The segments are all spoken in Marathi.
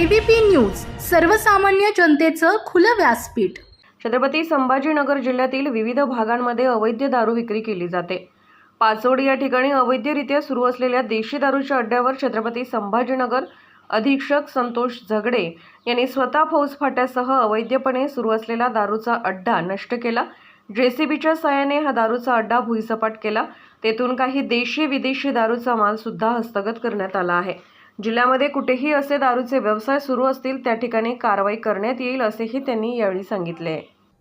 एबीपी न्यूज सर्वसामान्य जनतेचं खुलं व्यासपीठ. छत्रपती संभाजीनगर जिल्ह्यातील विविध भागांमध्ये अवैध दारू विक्री केली जाते. पाचोड या ठिकाणी अवैधरित्या सुरू असलेल्या देशी दारूच्या अड्ड्यावर छत्रपती संभाजीनगर अधीक्षक संतोष झगडे यांनी स्वतः फौज फाट्यासह अवैधपणे सुरू असलेला दारूचा अड्डा नष्ट केला. जेसीबीच्या सहाय्याने हा दारूचा अड्डा भुईसपाट केला. तेथून काही देशी विदेशी दारूचा मालसुद्धा हस्तगत करण्यात आला आहे. जिल्ह्यामध्ये कुठेही असे दारूचे व्यवसाय सुरू असतील त्या ठिकाणी कारवाई करण्यात येईल असेही त्यांनी यावेळी सांगितले.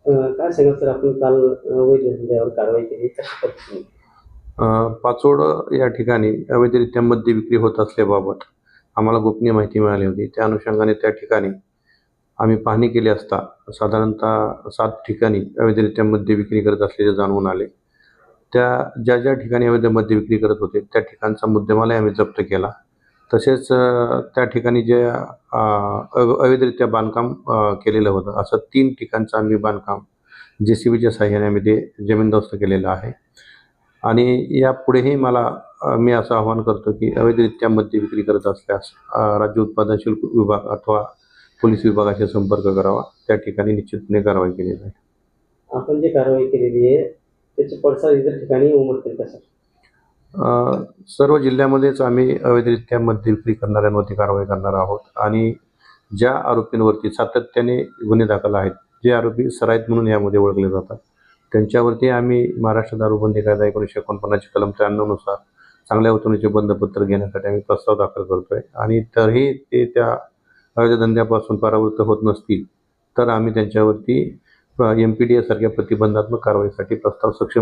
अं, काय सांगाल सर? आपण काल अवैध धंद्यावर कारवाई केली. कशा पद्धतीने? अ, पाचोड या ठिकाणी अवैधरित्या मद्य विक्री होत असल्याबाबत आम्हाला गोपनीय माहिती मिळाली होती. त्या अनुषंगाने त्या ठिकाणी आम्ही पाहणी केली असता साधारणतः सात ठिकाणी अवैधरित्या मद्य विक्री करत असल्याचे जाणवून आले. त्या ज्या ज्या ठिकाणी अवैध मद्य विक्री करत होते त्या ठिकाणचा मुद्देमालही आम्ही जप्त केला. तसेच त्या ठिकाणी जे अव- अवैधरित्या बांधकाम केलेलं होतं. असं तीन ठिकाणचं आम्ही बांधकाम जे सी बीच्या साह्याने आम्ही ते जमीनदोस्त केलेलं आहे. आणि यापुढेही मला मी असं आवाहन करतो की अवैधरित्या मद्य विक्री करत असल्यास राज्य उत्पादन शुल्क विभाग अथवा पोलीस विभागाशी संपर्क करावा. त्या ठिकाणी निश्चितपणे कारवाई केली जाईल. आपण जे कारवाई केलेली आहे त्याचे पडसाद इतर ठिकाणी उमटतील का सर? सर्व जिल्ह्यामध्येच आम्ही अवैधरित्या मद्य विक्री करणाऱ्यांवरती कारवाई करणार आहोत. आणि ज्या आरोपींवरती सातत्याने गुन्हे दाखल आहेत जे आरोपी सराईत म्हणून यामध्ये ओळखले जातात त्यांच्यावरती आम्ही महाराष्ट्र दारूबंदी कायदा एकोणीसशे एकोणपन्नासच्या कलम त्र्याण्णवनुसार चांगल्या वतुनीचे बंधपत्र घेण्यासाठी आम्ही प्रस्ताव दाखल करतो आहे आणि तरीही ते त्या अवैध धंद्यापासून परावृत्त होत नसतील तर आम्ही त्यांच्यावरती एम पी डी एसारख्या प्रतिबंधात्मक कारवाईसाठी प्रस्ताव सक्षम